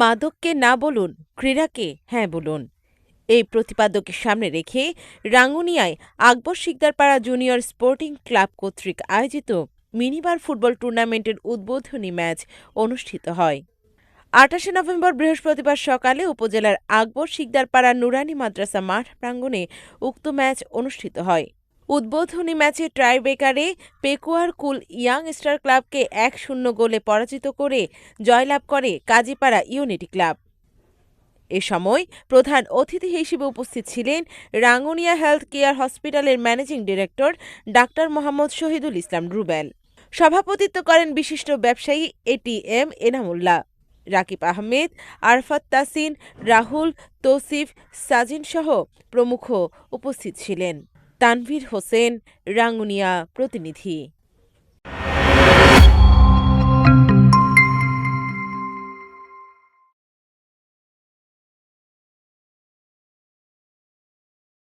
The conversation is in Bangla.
মাদককে না বলুন, ক্রীড়াকে হ্যাঁ বলুন। এই প্রতিপাদ্যকে সামনে রেখে রাঙ্গুনিয়ায় Akbar Shikdarpara junior sporting club কর্তৃক আয়োজিত মিনিবার ফুটবল টুর্নামেন্টের উদ্বোধনী ম্যাচ অনুষ্ঠিত হয়। আটাশে নভেম্বর বৃহস্পতিবার সকালে উপজেলার আকবর শিকদারপাড়া নুরানি মাদ্রাসা মাঠ প্রাঙ্গণে উক্ত ম্যাচ অনুষ্ঠিত হয়। উদ্বোধনী ম্যাচে ট্রাইবেকারে পেকুয়ার কুল ইয়াং স্টার ক্লাবকে এক শূন্য গোলে পরাজিত করে জয়লাভ করে কাজীপাড়া ইউনিটি ক্লাব। এ সময় প্রধান অতিথি হিসেবে উপস্থিত ছিলেন রাঙ্গুনিয়া হেলথ কেয়ার হসপিটালের managing director doctor Mohammad Shahidul Islam Rubel. সভাপতিত্ব করেন বিশিষ্ট ব্যবসায়ী এটিএম এনামুল্লাহ, রাকিব আহমেদ, আরফাত তাসিন রাহুল, তৌসিফ সাজিনসহ প্রমুখ উপস্থিত ছিলেন। তানভীর হোসেন রাঙ্গুনিয়া প্রতিনিধি।